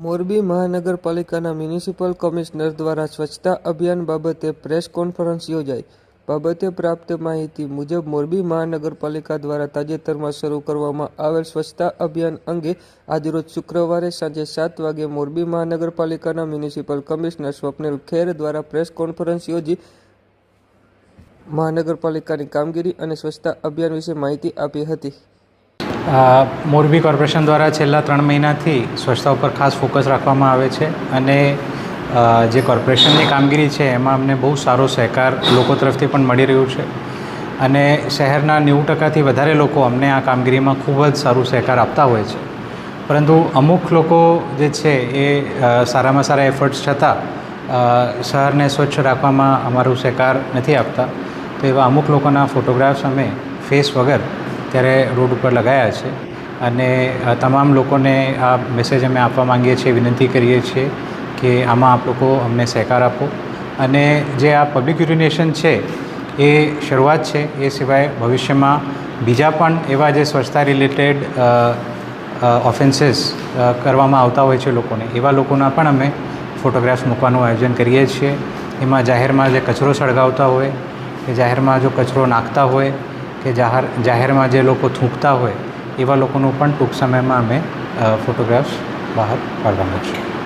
મોરબી મહાનગરપાલિકાના municipal commissioner દ્વારા સ્વચ્છતા અભિયાન બાબતે પ્રેસ કોન્ફરન્સ યોજાઈ. બાબતે પ્રાપ્ત માહિતી મુજબ મોરબી મહાનગરપાલિકા દ્વારા તાજેતરમાં શરૂ કરવામાં આવેલ સ્વચ્છતા અભિયાન અંગે આજરોજ શુક્રવારે સાંજે સાત વાગે મોરબી મહાનગરપાલિકાના મ્યુનિસિપલ કમિશનર સ્વપ્નિલ ખેર દ્વારા પ્રેસ કોન્ફરન્સ યોજી મહાનગરપાલિકાની કામગીરી અને સ્વચ્છતા અભિયાન વિશે માહિતી આપી હતી. મોરબી કોર્પોરેશન દ્વારા છેલ્લા ત્રણ મહિનાથી સ્વચ્છતા ઉપર ખાસ ફોકસ રાખવામાં આવે છે અને જે કોર્પોરેશનની કામગીરી છે એમાં અમને બહુ સારો સહકાર લોકો તરફથી પણ મળી રહ્યું છે. અને શહેરના નેવું ટકાથી વધારે લોકો અમને આ કામગીરીમાં ખૂબ જ સારું સહકાર આપતા હોય છે. પરંતુ અમુક લોકો જે છે એ સારામાં સારા એફર્ટ્સ છતાં શહેરને સ્વચ્છ રાખવામાં અમારું સહકાર નથી આપતા. તો એવા અમુક લોકોના ફોટોગ્રાફ્સ અમે ફેસ વગર ત્યારે રોડ ઉપર લગાવ્યા છે અને તમામ લોકોને આ મેસેજ અમે આપવા માંગીએ છીએ, વિનંતી કરીએ છીએ કે આમાં આપ લોકો અમને સહકાર આપો. અને જે આ પબ્લિક યુરિનેશન છે, એ શરૂઆત છે, એ સિવાય ભવિષ્યમાં બીજા પણ એવા જે સ્વચ્છતા રિલેટેડ ઓફેન્સીસ કરવામાં આવતા હોય છે લોકોને, એવા લોકોના પણ અમે ફોટોગ્રાફ્સ મૂકવાનું આયોજન કરીએ છીએ. એમાં જાહેરમાં જે કચરો સળગાવતા હોય કે જાહેરમાં જો કચરો નાખતા હોય કે જાહેર, જાહેરમાં જે લોકો થૂંકતા હોય, એવા લોકોનું પણ ટૂંક સમયમાં અમે ફોટોગ્રાફ્સ બહાર પાડવાના છે